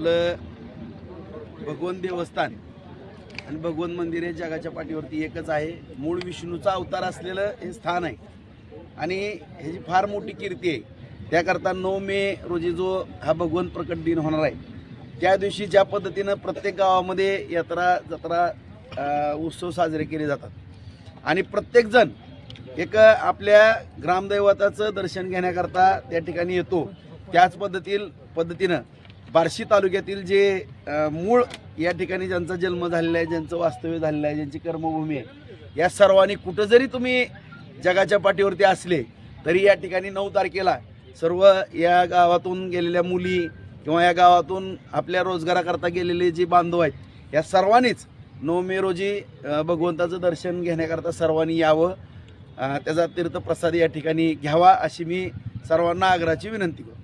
आपलं भगवन देवस्थान आणि भगवन मंदिर हे जगाच्या पाठीवरती एकच आहे. मूळ विष्णूचा अवतार असलेलं हे स्थान आहे. आणि ह्याची फार मोठी कीर्ती आहे. त्याकरता नऊ मे रोजी जो हा भगवन प्रकट दिन होणार आहे त्या दिवशी ज्या पद्धतीनं प्रत्येक गावामध्ये यात्रा जत्रा उत्सव साजरे केले जातात. आणि प्रत्येकजण एक आपल्या ग्रामदैवताचं दर्शन घेण्याकरता त्या ठिकाणी येतो. त्याच पद्धतील पद्धतीनं बार्शी तालुक्यातील जे मूळ या ठिकाणी ज्यांचा जन्म झालेला आहे ज्यांचं वास्तव्य झालेलं आहे ज्यांची कर्मभूमी आहे या सर्वांनी कुठं जरी तुम्ही जगाच्या पाठीवरती असले तरी या ठिकाणी नऊ तारखेला सर्व या गावातून गेलेल्या मुली किंवा या गावातून आपल्या रोजगाराकरता गेलेले जे बांधव आहेत या सर्वांनीच नऊ मे रोजी भगवंताचं दर्शन घेण्याकरता सर्वांनी यावं. त्याचा तीर्थप्रसाद या ठिकाणी घ्यावा अशी मी सर्वांना आग्रहाची विनंती करतो.